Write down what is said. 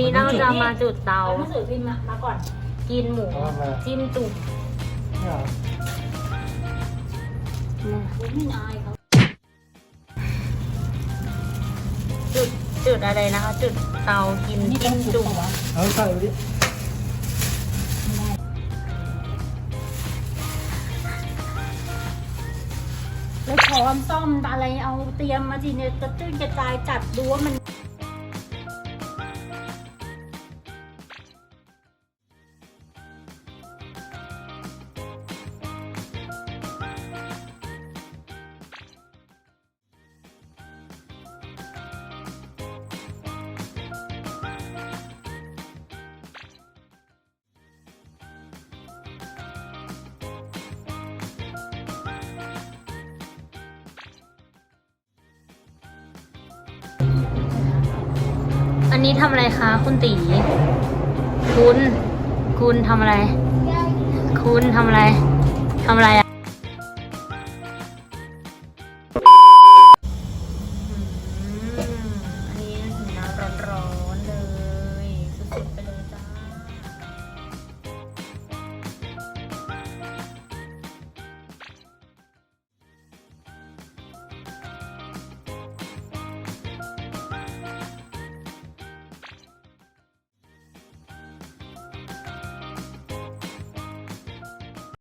นี้เราจะมาจุดเตา เอาหนังสือพิมพ์มามาก่อน กินหมูจิ้มจุ่มเนี่ยเหรอผมไม่อายเขาจุดจุดอะไรนะคะ จุดเตากินจิ้มจุ่มเอาใส่ไปดิแล้วช้อนซ่อมอะไรเอาเตรียมมาทีเนี่ยกระจุยกระจายจัดดูว่ามัน อันนี้ทำอะไรคะคุณตีคุณ คุณทำอะไร คุณทำอะไรทำอะไรอะ